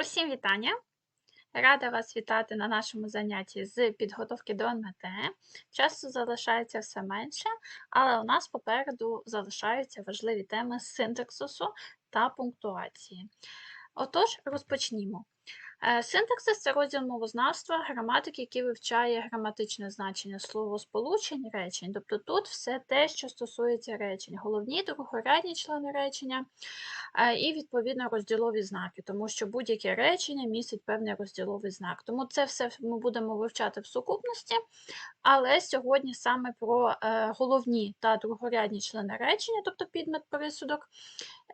Усім вітання! Рада вас вітати на нашому занятті з підготовки до НМТ. Часу залишається все менше, але у нас попереду залишаються важливі теми синтаксису та пунктуації. Отож, розпочнімо. Е, Синтаксис це розділ мовознавства, граматики, який вивчає граматичне значення словосполучень речень. Тобто тут все те, що стосується речень, головні другорядні члени речення е, і відповідно розділові знаки, тому що будь-яке речення містить певний розділовий знак. Тому це все ми будемо вивчати в сукупності, але сьогодні саме про е, головні та другорядні члени речення, тобто підмет присудок.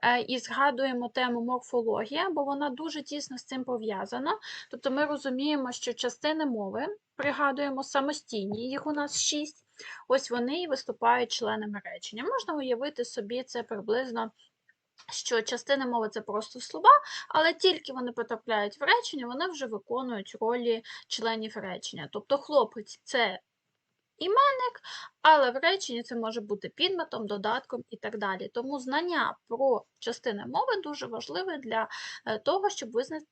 Е, І згадуємо тему морфологія, бо вона дуже тісно з цим пов'язана. Тобто ми розуміємо, що частини мови пригадуємо самостійні, їх у нас шість. Ось вони і виступають членами речення. Можна уявити собі це приблизно. Що частини мови це просто слова, але тільки вони потрапляють в речення, вони вже виконують ролі членів речення. Тобто хлопець це іменник, але в реченні це може бути підметом, додатком і так далі. Тому знання про частини мови дуже важливе для е, того, щоб визнати.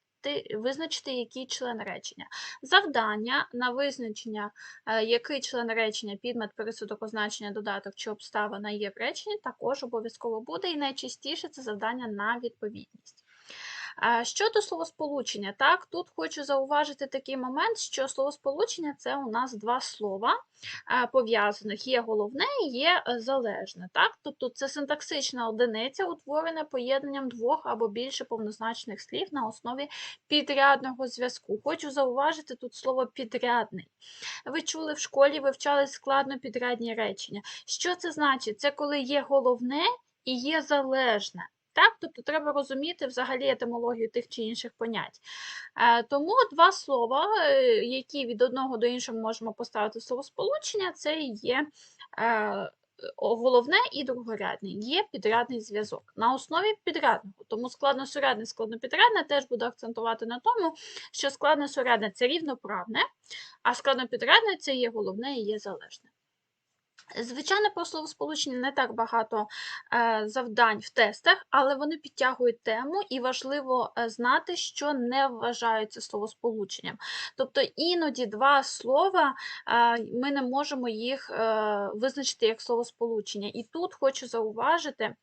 Визначити, який член речення. Завдання на визначення, е, який член речення, підмет, пересудок, означення, додаток чи обставина є в реченні, також обов'язково буде, і найчастіше це завдання на відповідність. Щодо словосполучення, так, тут хочу зауважити такий момент, що словосполучення це у нас два слова пов'язаних. Є головне і є е, залежне. Так? Тобто це синтаксична одиниця, утворена поєднанням двох або більше повнозначних слів на основі підрядного зв'язку. Хочу зауважити тут слово підрядний. Ви чули в школі, вивчали складно підрядні речення. Що це значить? Це коли є головне і є залежне. Так? Тобто треба розуміти взагалі етимологію тих чи інших понять. Е, Тому два слова, е, які від одного до іншого можемо поставити словосполучення, це є е, головне і другорядне, є підрядний зв'язок. На основі підрядного. Тому складносурядне, складнопідрядне теж буду акцентувати на тому, що складносурядне це рівноправне, а складнопідрядне це є головне і є залежне. Звичайно, про словосполучення не так багато е, завдань в тестах, але вони підтягують тему, і важливо е, знати, що не вважаються словосполученням. Тобто іноді два слова е, ми не можемо їх визначити як словосполучення. І тут хочу зауважити.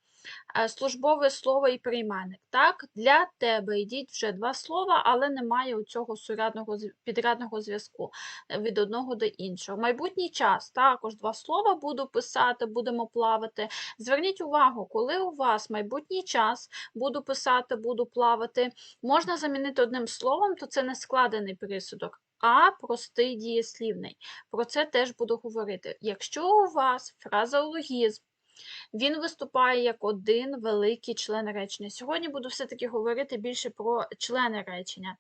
Е, Службове слово і прийменник. Так, для тебе йдіть вже два слова, але немає у цього сурядного підрядного зв'язку е, від одного до іншого. Майбутній час також два слова буду писати, будемо плавати. Зверніть увагу, коли у вас майбутній час буду писати, буду плавати, можна замінити одним словом, то це не складений присудок. А простий дієслівний. Про це теж буду говорити. Якщо у вас фразеологізм, він виступає як один великий член речення. Сьогодні буду все-таки говорити більше про члени речення.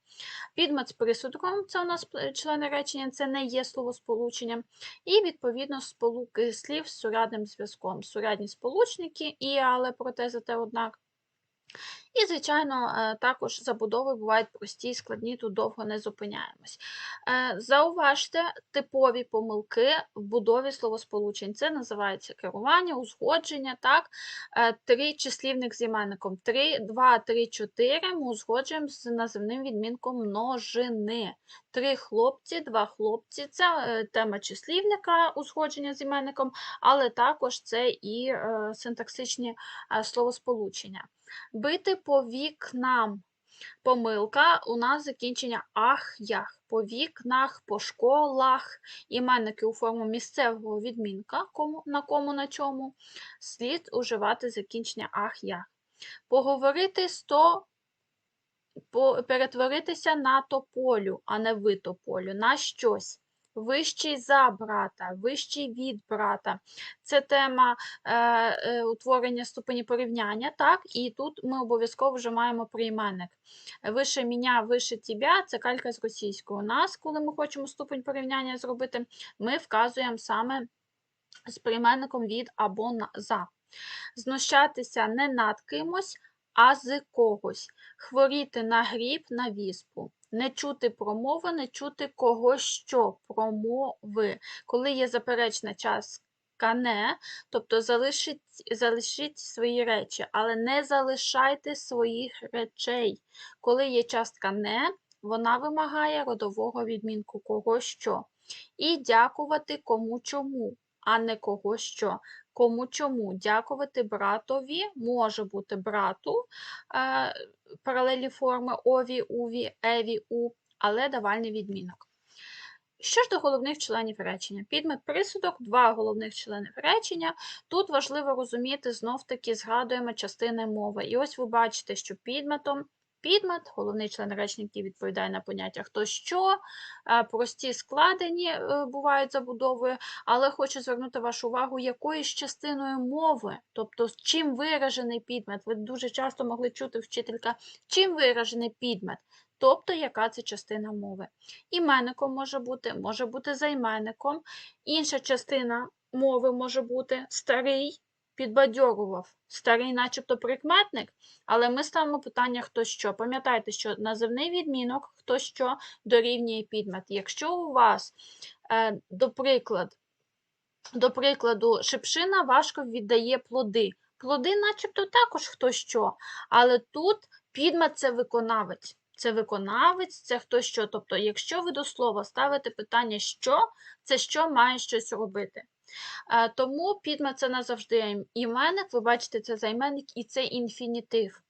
Підмет з присудком це у нас члени речення, це не є словосполученням. І, відповідно, сполуки слів з сурядним зв'язком. Сурядні сполучники і але, проте, зате, однак. І, звичайно, е, також забудови бувають прості і складні, тут довго не зупиняємось. Е, Зауважте типові помилки в будові словосполучень. Це називається керування, узгодження. Так? Е, Три числівник з іменником. 3, 2, 3, 4 ми узгоджуємо з називним відмінком множини. Три хлопці, два хлопці. Це тема числівника, узгодження з іменником, але також це і синтаксичні словосполучення. Бити по вікнам. Помилка у нас закінчення ах-ях. По вікнах, по школах, іменники у форму місцевого відмінка, кому, на кому на чому, слід уживати закінчення ах-ях. Поговорити сто по, перетворитися на тополю, а не ви тополю, на щось. Вищий за брата, вищий від брата. Це тема е, е, утворення ступені порівняння, так? І тут ми обов'язково вже маємо прийменник. Вище мене, вище тебе це калька з російської. У нас, коли ми хочемо ступень порівняння зробити, ми вказуємо саме з прийменником від або на, за. Знущатися не над кимось, а з когось. Хворіти на гріб, на віспу. Не чути промови, не чути когось що промови. Коли є заперечна частка не, тобто залишіть, залишіть свої речі, але не залишайте своїх речей. Коли є частка не, вона вимагає родового відмінку кого що. І дякувати кому чому, а не кого що. Кому чому дякувати братові може бути брату е, паралелі форми ові, уві, еві, у, але давальний відмінок. Що ж до головних членів речення? Підмет присудок, два головних членів речення. Тут важливо розуміти, знов-таки згадуємо частини мови. І ось ви бачите, що підметом підмет, головний член який відповідає на поняття хто що, е, прості складені е, бувають забудовою, але хочу звернути вашу увагу, якою ж частиною мови, тобто чим виражений підмет. Ви дуже часто могли чути вчителька, чим виражений підмет. Тобто, яка це частина мови. Іменником може бути, може бути займенником. Інша частина мови може бути старий, підбадьорував, старий, начебто прикметник, але ми ставимо питання хто що. Пам'ятайте, що називний відмінок хто що дорівнює підмет. Якщо у вас, е, до, приклад, до прикладу, шипшина важко віддає плоди. Плоди, начебто, також хто що, але тут підмет це виконавець. Це виконавець, це хто що. Тобто, якщо ви до слова ставите питання що, це що має щось робити. Е, Тому підмет це назавжди ім- іменник, ви бачите, це займенник і це інфінітив.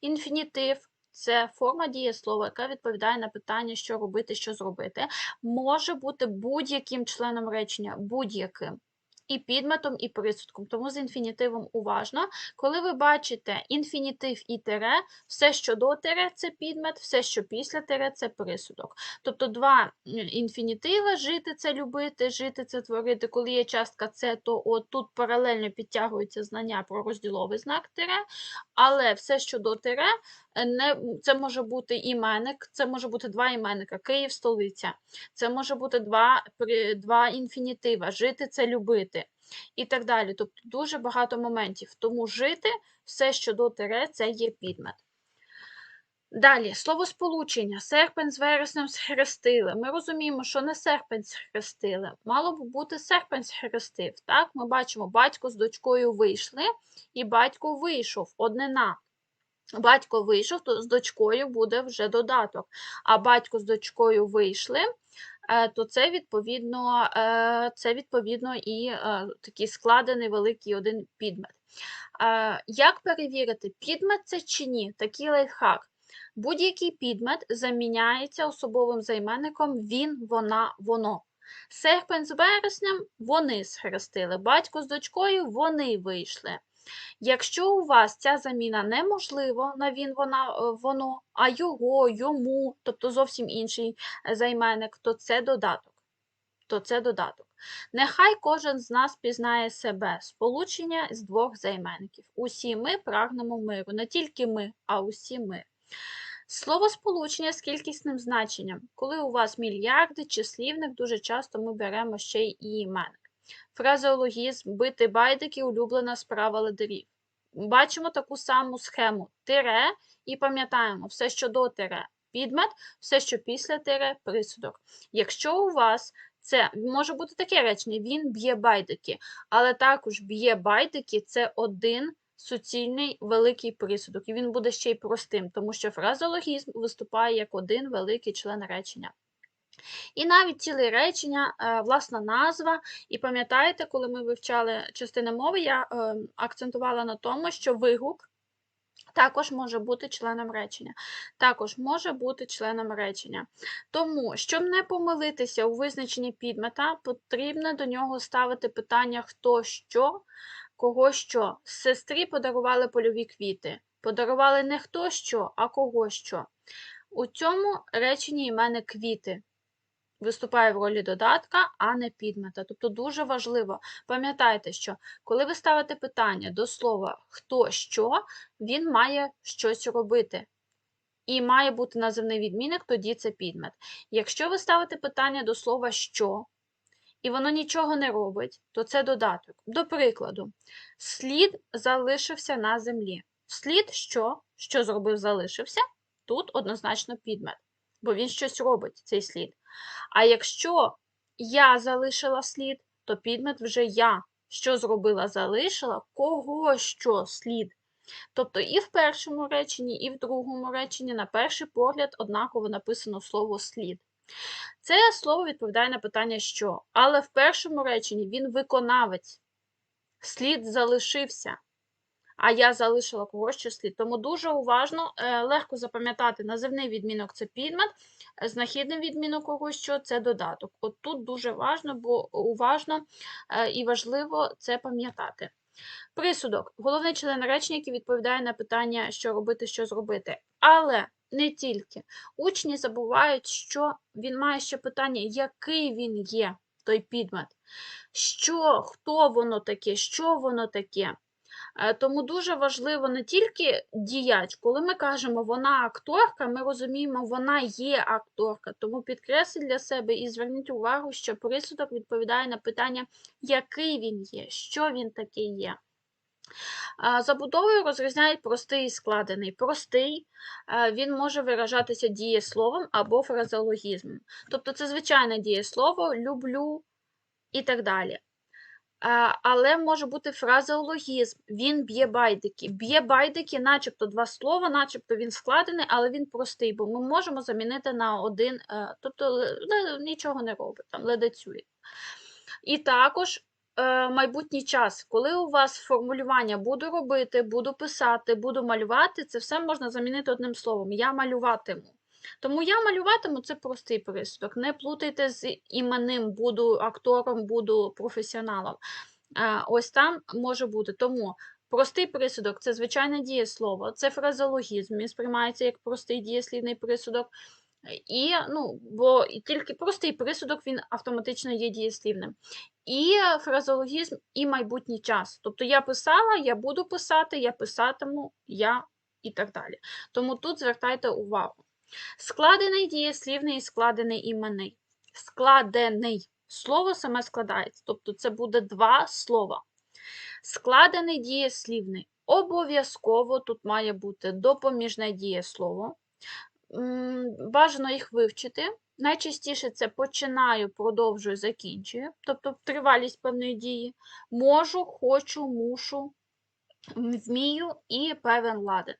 Інфінітив це форма дієслова, яка відповідає на питання, що робити, що зробити. Може бути будь-яким членом речення, будь-яким. І підметом, і присудком. Тому з інфінітивом уважно. Коли ви бачите інфінітив і тире, все, що до тире, це підмет, все, що після тире, це присудок. Тобто два м, інфінітиви жити це любити, жити це творити. Коли є частка це, то от тут паралельно підтягуються знання про розділовий знак тире, але все, що до тире, не, це може бути іменник, це може бути два іменника, Київ, столиця. Це може бути два, два інфінітива, жити це любити. І так далі. Тобто дуже багато моментів. Тому жити, все, що до тире, це є підмет. Далі, словосполучення. Серпень з вереснем схрестили. Ми розуміємо, що не серпень схрестили. Мало б бути серпень схрестив. Так? Ми бачимо, батько з дочкою вийшли, і батько вийшов, однина. Батько вийшов, то з дочкою буде вже додаток. А батько з дочкою вийшли, е, то це відповідно, е, це відповідно і е, такий складений великий один підмет. Як перевірити, підмет це чи ні? Такий лайфхак. Будь-який підмет заміняється особовим займенником він, вона, воно. Серпень з вереснем вони схрестили, батько з дочкою вони вийшли. Якщо у вас ця заміна неможлива на він, вона, е, воно, а його, йому, тобто зовсім інший е, займенник, то це додаток. То це додаток. Нехай кожен з нас пізнає себе, сполучення з двох займенників. Усі ми прагнемо миру, не тільки ми, а усі ми. Словосполучення з кількісним значенням. Коли у вас мільярди числівник, дуже часто ми беремо ще й іменник. Фразеологізм, бити байдики, улюблена справа лидерів. Бачимо таку саму схему тире і пам'ятаємо, все, що до тире підмет, все, що після тире присудок. Якщо у вас це може бути таке речення, він б'є байдики, але також б'є байдики це один суцільний великий присудок, і він буде ще й простим, тому що фразеологізм виступає як один великий член речення. І навіть ціле речення, е, власна назва. І пам'ятаєте, коли ми вивчали частини мови, я е, акцентувала на тому, що вигук також може бути членом речення. Також може бути членом речення. Тому, щоб не помилитися у визначенні підмета, потрібно до нього ставити питання хто що, кого що. Сестрі подарували польові квіти. Подарували не хто що, а кого що. У цьому реченні імене квіти виступає в ролі додатка, а не підмета. Тобто дуже важливо. Пам'ятайте, що коли ви ставите питання до слова хто що, він має щось робити. І має бути називний відмінок, тоді це підмет. Якщо ви ставите питання до слова що, і воно нічого не робить, то це додаток. До прикладу, слід залишився на землі. Слід що? Що зробив, залишився? Тут однозначно підмет, бо він щось робить, цей слід. А якщо я залишила слід, то підмет вже я. що зробила, залишила, кого що слід. Тобто і в першому реченні, і в другому реченні, на перший погляд, однаково написано слово слід. Це слово відповідає на питання що, але в першому реченні він виконавець. Слід залишився, а я залишила когось що слід. Тому дуже уважно, е, легко запам'ятати називний відмінок це підмет, знахідний відмінок когось що це додаток. От тут дуже важно, бо уважно е, і важливо це пам'ятати. Присудок головний член речення, який відповідає на питання, що робити, що зробити. Але не тільки. Учні забувають, що він має ще питання, який він є, той підмет. Що, хто воно таке, що воно таке. Е, Тому дуже важливо не тільки діяч, коли ми кажемо вона акторка, ми розуміємо, вона є акторка. Тому підкресліть для себе і зверніть увагу, що присудок відповідає на питання, який він є, що він такий є. Забудовою розрізняють простий і складений. Простий е, він може виражатися дієсловом або фразеологізмом. Тобто це звичайне дієслово, люблю і так далі. А, Але може бути фразеологізм, він б'є байдики. Б'є байдики, начебто два слова, начебто він складений, але він простий, бо ми можемо замінити на один, е, тобто нічого не робить, там ледацює. І також е, майбутній час, коли у вас формулювання буду робити, буду писати, буду малювати, це все можна замінити одним словом. Я малюватиму. Тому я малюватиму це простий присудок. Не плутайте з іменним, буду актором, буду професіоналом. Е, Ось там може бути. Тому простий присудок це звичайне дієслово, це фразеологізм, він сприймається як простий дієслівний присудок. І, ну, бо тільки простий присудок він автоматично є дієслівним. І фразеологізм, і майбутній час. Тобто я писала, я буду писати, я писатиму, я і так далі. Тому тут звертайте увагу. Складений дієслівний і складений іменний. Складений. Слово саме складається, тобто це буде два слова. Складений дієслівний. Обов'язково тут має бути допоміжне дієслово. Бажано їх вивчити. Найчастіше це починаю, продовжую, закінчую, тобто тривалість певної дії. Можу, хочу, мушу, м, вмію і певен ладен.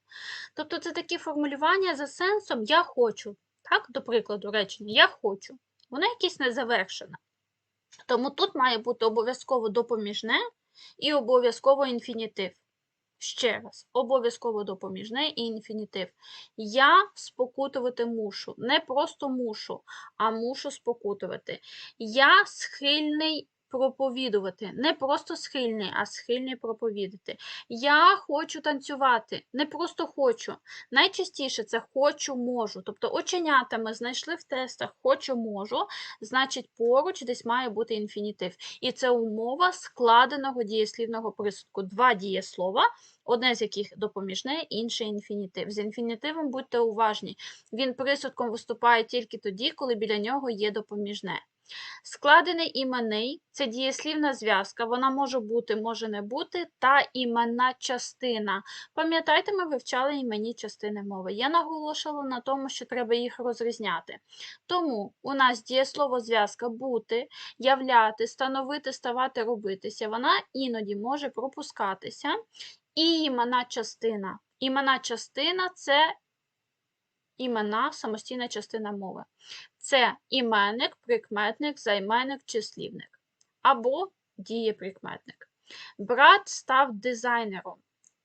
Тобто це такі формулювання за сенсом я хочу. Так, до прикладу, речення я хочу. Воно якесь незавершене. Тому тут має бути обов'язково допоміжне і обов'язково інфінітив. Ще раз, обов'язково допоміжне і інфінітив. Я спокутувати мушу. Не просто мушу, а мушу спокутувати. Я схильний проповідувати. Не просто схильний, а схильний проповідати. Я хочу танцювати. Не просто хочу. Найчастіше це хочу, можу. Тобто оченята ми знайшли в тестах хочу, можу, значить поруч десь має бути інфінітив. І це умова складеного дієслівного присудку. Два дієслова, одне з яких допоміжне, інше інфінітив. З інфінітивом будьте уважні. Він присудком виступає тільки тоді, коли біля нього є допоміжне. Складений іменний це дієслівна зв'язка, вона може бути, може не бути, та іменна частина. Пам'ятайте, ми вивчали іменні частини мови. Я наголошувала на тому, що треба їх розрізняти. Тому у нас дієслово зв'язка бути, являти, становити, ставати, робитися. Вона іноді може пропускатися. І іменна частина. Іменна частина це імена, самостійна частина мови. Це іменник, прикметник, займенник, числівник або дієприкметник. Брат став дизайнером.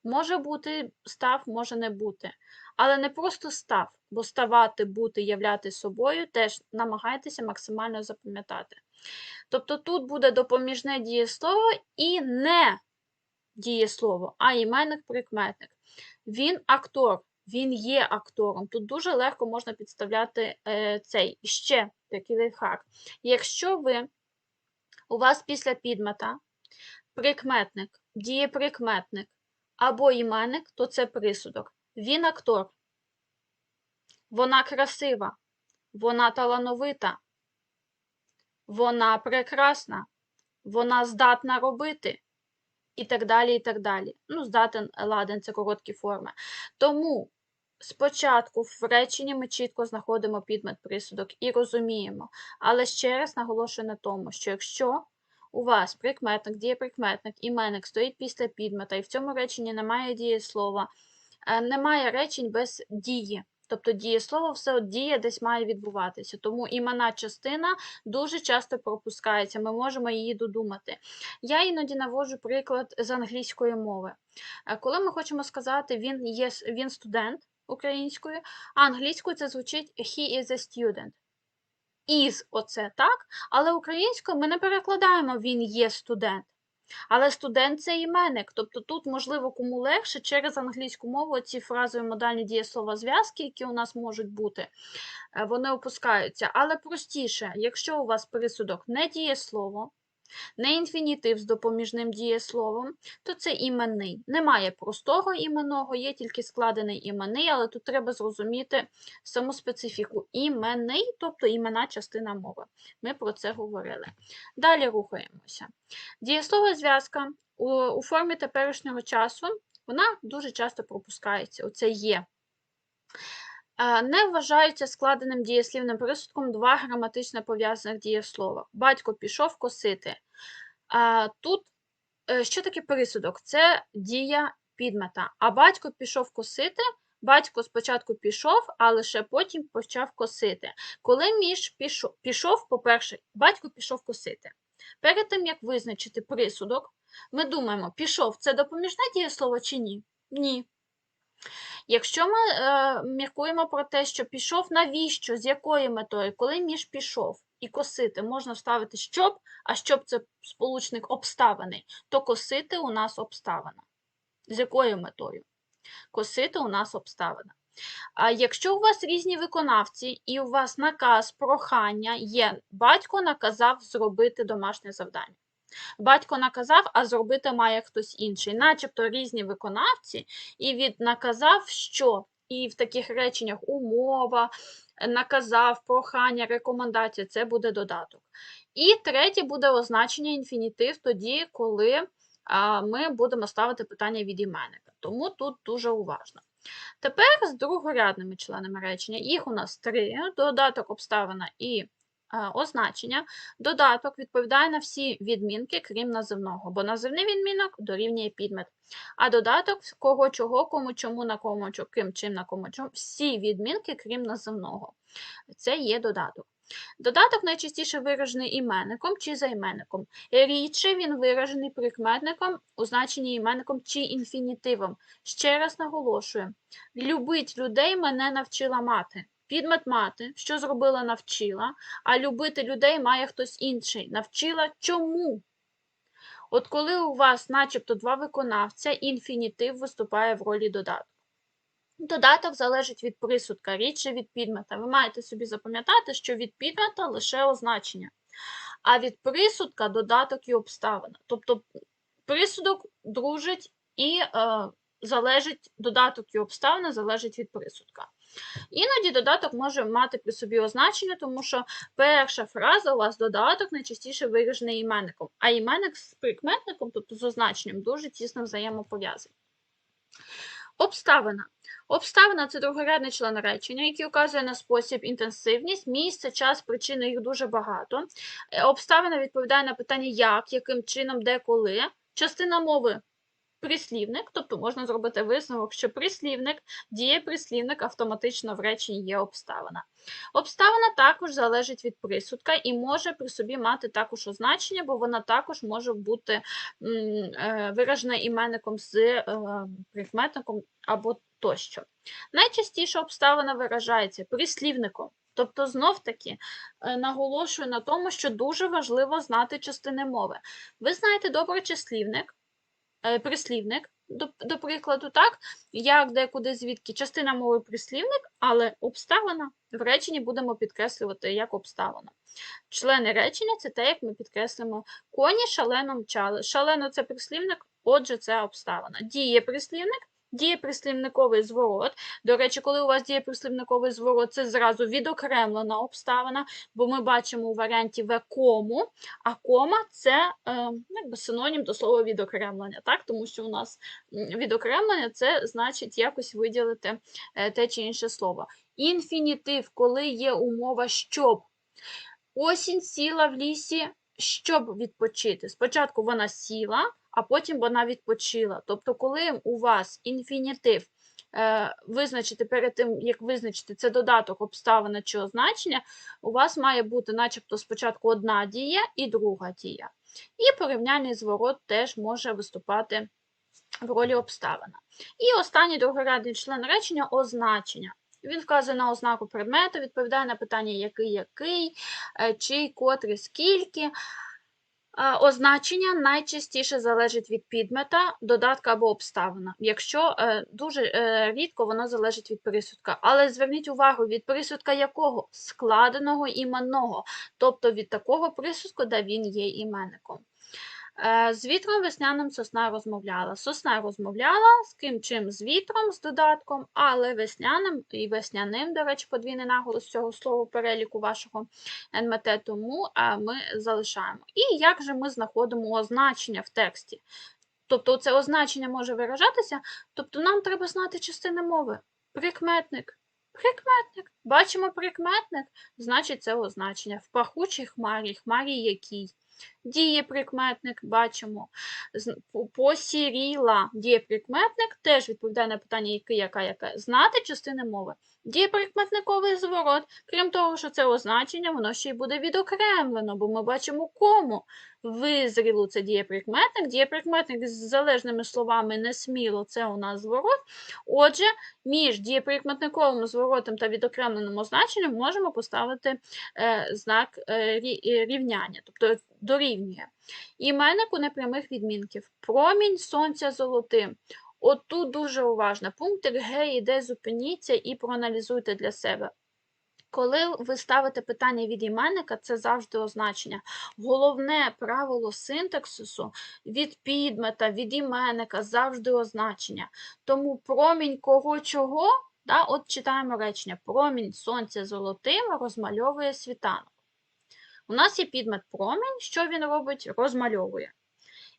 Може бути став, може не бути. Але не просто став, бо ставати, бути, являти собою теж намагайтеся максимально запам'ятати. Тобто тут буде допоміжне дієслово і не дієслово, а іменник-прикметник. Він актор, він є актором. Тут дуже легко можна підставляти е, цей І ще такий лайфхак. Якщо ви у вас після підмета прикметник, дієприкметник або іменник, то це присудок. Він актор. Вона красива, вона талановита, вона прекрасна, вона здатна робити. І так далі, і так далі. Ну, здатен, ладен це короткі форми. Тому спочатку в реченні ми чітко знаходимо підмет присудок і розуміємо. Але ще раз наголошую на тому, що якщо у вас прикметник, дієприкметник, іменник стоїть після підмета, і в цьому реченні немає дієслова, е, немає речень без дії. Тобто дієслово все дія десь має відбуватися. Тому іменна частина дуже часто пропускається, ми можемо її додумати. Я іноді наводжу приклад з англійської мови. Е, Коли ми хочемо сказати, він є він студент українською, а англійською це звучить he is a student. Is оце так, але українською ми не перекладаємо він є студент. Але студент це іменник, тобто тут, можливо, кому легше через англійську мову ці фразові модальні дієслова зв'язки, які у нас можуть бути, е, вони опускаються. Але простіше, якщо у вас присудок не дієслово, не інфінітив з допоміжним дієсловом, то це іменний. Немає простого іменного, є тільки складений іменний, але тут треба зрозуміти саму специфіку. Іменний, тобто іменна частина мови. Ми про це говорили. Далі рухаємося. Дієслова зв'язка у формі теперішнього часу вона дуже часто пропускається. Оце є. Е, Не вважаються складеним дієслівним присудком два граматично пов'язаних дієслова. Батько пішов косити. А Тут е, що таке присудок? Це дія підмета. А батько пішов косити. Батько спочатку пішов, а лише потім почав косити. Коли між пішов, пішов, по-перше, батько пішов косити. Перед тим, як визначити присудок, ми думаємо, пішов це допоміжне дієслово чи ні? Ні. Якщо ми е, міркуємо про те, що пішов навіщо, з якою метою, коли між пішов і косити можна вставити щоб, а щоб це сполучник обставини, то косити у нас обставина. З якою метою? Косити у нас обставина. А якщо у вас різні виконавці і у вас наказ, прохання є, батько наказав зробити домашнє завдання. Батько наказав, а зробити має хтось інший, начебто різні виконавці, і від наказав, що і в таких реченнях умова, наказав, прохання, рекомендація це буде додаток. І третє буде означення інфінітив тоді, коли ми будемо ставити питання від іменника. Тому тут дуже уважно. Тепер з другорядними членами речення. Їх у нас три: додаток, обставина і означення. Додаток відповідає на всі відмінки, крім називного, бо називний відмінок дорівнює підмет. А додаток кого, чого, кому, чому, на кому, ким, чим, на кому, чому, всі відмінки, крім називного. Це є додаток. Додаток найчастіше виражений іменником чи займенником. Рідше він виражений прикметником у значенні іменником чи інфінітивом. Ще раз наголошую: любить людей мене навчила мати. Підмет мати, що зробила, навчила, а любити людей має хтось інший. Навчила чому? От коли у вас начебто два виконавця, інфінітив виступає в ролі додатку. Додаток залежить від присудка, рідше від підмета. Ви маєте собі запам'ятати, що від підмета лише означення, а від присудка додаток і обставина. Тобто присудок дружить і е, залежить, додаток і обставина залежить від присудка. Іноді додаток може мати при собі означення, тому що перша фраза у вас додаток найчастіше виражений іменником, а іменник з прикметником, тобто з означенням, дуже тісно взаємопов'язаний. Обставина. Обставина це другорядний член речення, який указує на спосіб, інтенсивність, місце, час, причини, їх дуже багато. Е, Обставина відповідає на питання як, яким чином, де, коли. Частина мови прислівник, тобто можна зробити висновок, що прислівник, дієприслівник автоматично в реченні є обставина. Обставина також залежить від присудка і може при собі мати також означення, бо вона також може бути е, виражена іменником з е, прикметником або тощо. Найчастіше обставина виражається прислівником. Тобто, знов-таки е, наголошую на тому, що дуже важливо знати частини мови. Ви знаєте добре числівник, прислівник, до, до прикладу, так, як, де, куди, звідки. Частина мови прислівник, але обставина в реченні будемо підкреслювати як обставина. Члени речення це те, як ми підкреслимо коні шалено мчали. Шалено це прислівник, отже, це обставина. Діє прислівник. Дієприслівниковий зворот. До речі, коли у вас дієприслівниковий зворот, це зразу відокремлена обставина, бо ми бачимо у варіанті в кому, а кома це е, якби синонім до слова відокремлення, так? тому що у нас відокремлення це значить якось виділити е, те чи інше слово. Інфінітив, коли є умова щоб. Осінь сіла в лісі щоб відпочити. Спочатку вона сіла, а потім вона відпочила. Тобто, коли у вас інфінітив е, визначити перед тим, як визначити це додаток обставина чи означення, у вас має бути начебто спочатку одна дія і друга дія. І порівняльний зворот теж може виступати в ролі обставина. І останній другорядний член речення означення. Він вказує на ознаку предмету, відповідає на питання який, який, е, чий, котрий, скільки. Означення найчастіше залежить від підмета, додатка або обставина, якщо е, дуже е, рідко воно залежить від присудка. Але зверніть увагу, від присудка якого? Складеного іменного, тобто від такого присудку, де він є іменником. Е, З вітром весняним сосна розмовляла. Сосна розмовляла з ким чим з вітром, з додатком, але весняним і весняним, до речі, подвійний наголос цього слова переліку вашого НМТ, тому е, ми залишаємо. І як же ми знаходимо означення в тексті? Тобто це означення може виражатися, тобто нам треба знати частини мови. Прикметник. Прикметник. Бачимо прикметник, значить це означення. В пахучій хмарі, хмарі якій. Дієприкметник бачимо. З- по- Посіріла дієприкметник теж відповідає на питання, який, яка, яка. Знати частини мови. Дієприкметниковий зворот, крім того, що це означення, воно ще й буде відокремлено, бо ми бачимо кому. Визрілу це дієприкметник. Дієприкметник з залежними словами не сміло це у нас зворот. Отже, між дієприкметниковим зворотом та відокремленим означенням можемо поставити е, знак е, е, рівняння, тобто дорівнює. Іменник у непрямих відмінків. Промінь сонця золотим. Отут дуже уважно. Пунктик Г і Д зупиніться і проаналізуйте для себе. Коли ви ставите питання від іменника, це завжди означення. Головне правило синтаксису від підмета, від іменника завжди означення. Тому промінь кого чого, да, от читаємо речення. Промінь сонця золотим розмальовує світанок. У нас є підмет промінь, що він робить? Розмальовує.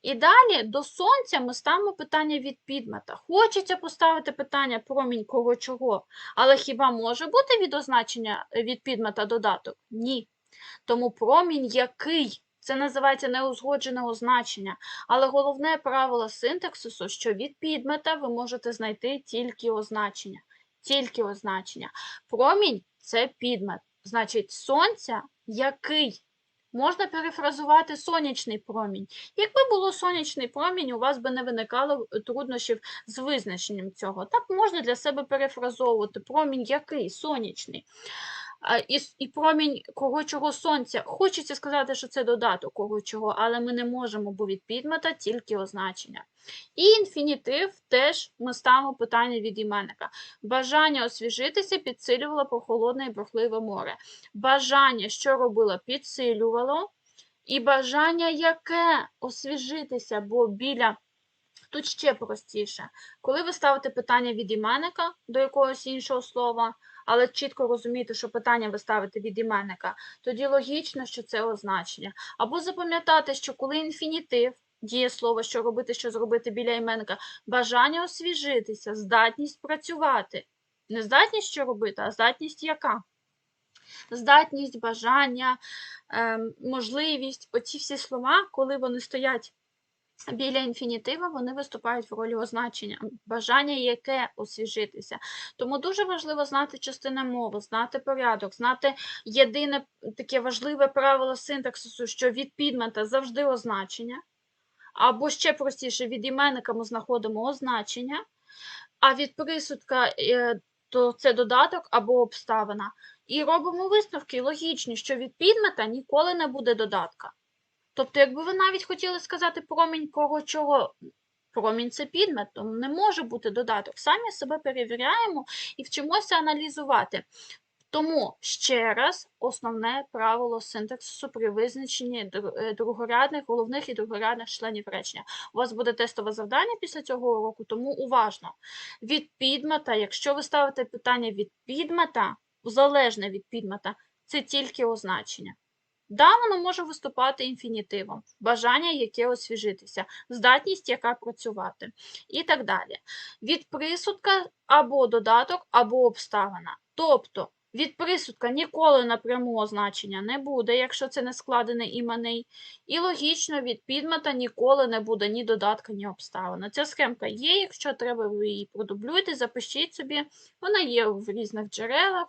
І далі до сонця ми ставимо питання від підмета. Хочеться поставити питання промінь кого чого, але хіба може бути від означення від підмета додаток? Ні. Тому промінь який? Це називається неузгоджене означення. Але головне правило синтаксису, що від підмета ви можете знайти тільки означення. Тільки означення. Промінь це підмет. Значить, сонця який? Можна перефразувати сонячний промінь. Якби було сонячний промінь, у вас би не виникало труднощів з визначенням цього. Так можна для себе перефразовувати промінь який сонячний. І, і промінь кого чого сонця. Хочеться сказати, що це додаток кого але ми не можемо, бо від підмета тільки означення. І інфінітив теж ми ставимо питання від іменника. Бажання освіжитися підсилювало прохолодне і бурхливе море. Бажання, що робило, підсилювало. І бажання яке освіжитися, бо біля тут ще простіше. Коли ви ставите питання від іменника до якогось іншого слова, але чітко розумієте, що питання ви ставите від іменника, тоді логічно, що це означення. Або запам'ятати, що коли інфінітив, дієслово, що робити, що зробити біля іменника, бажання освіжитися, здатність працювати. Не здатність що робити, а здатність яка? Здатність, бажання, ем, можливість. Оці всі слова, коли вони стоять біля інфінітива, вони виступають в ролі означення, бажання яке освіжитися. Тому дуже важливо знати частини мови, знати порядок, знати єдине таке важливе правило синтаксису, що від підмета завжди означення, або ще простіше, від іменника ми знаходимо означення, а від присудка е, то це додаток або обставина. І робимо висновки логічні, що від підмета ніколи не буде додатка. Тобто, якби ви навіть хотіли сказати промінь кого чого, промінь це підмет, то не може бути додаток. Самі себе перевіряємо і вчимося аналізувати. Тому ще раз основне правило синтаксису при визначенні е, другорядних, головних і другорядних членів речення. У вас буде тестове завдання після цього уроку, тому уважно. Від підмета, якщо ви ставите питання від підмета, залежне від підмета, це тільки означення. Да, воно може виступати інфінітивом, бажання, яке освіжитися, здатність, яка працювати, і так далі. Від присудка або додаток, або обставина. Тобто Від присудка ніколи напряму означення не буде, якщо це не складений іменний. І логічно, від підмета ніколи не буде ні додатка, ні обставина. Ця схемка є, якщо треба, ви її продублюєте, запишіть собі. Вона є в різних джерелах,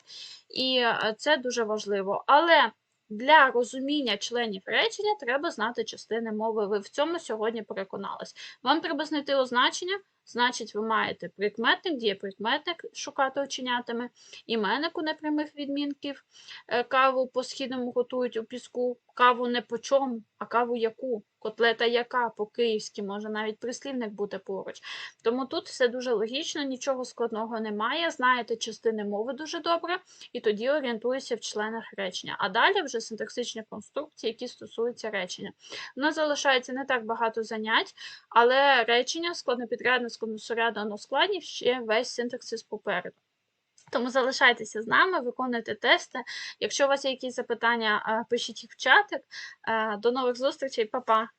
і е, це дуже важливо. Але для розуміння членів речення треба знати частини мови. Ви в цьому сьогодні переконались. Вам треба знайти означення, значить, ви маєте прикметник, дієприкметник шукати оченятами, іменник у непрямих відмінків, е, каву по східному готують у піску, каву не по чому, а каву яку, котлета яка, по-київськи, може навіть прислівник бути поруч. Тому тут все дуже логічно, нічого складного немає. Знаєте частини мови дуже добре, і тоді орієнтуюся в членах речення. А далі вже синтаксичні конструкції, які стосуються речення. У нас залишається не так багато занять, але речення складнопідрядне, складносурядне, односкладні ще весь синтаксис попереду. Тому залишайтеся з нами, виконуйте тести. Якщо у вас є якісь запитання, пишіть їх в чатик. До нових зустрічей, па-па!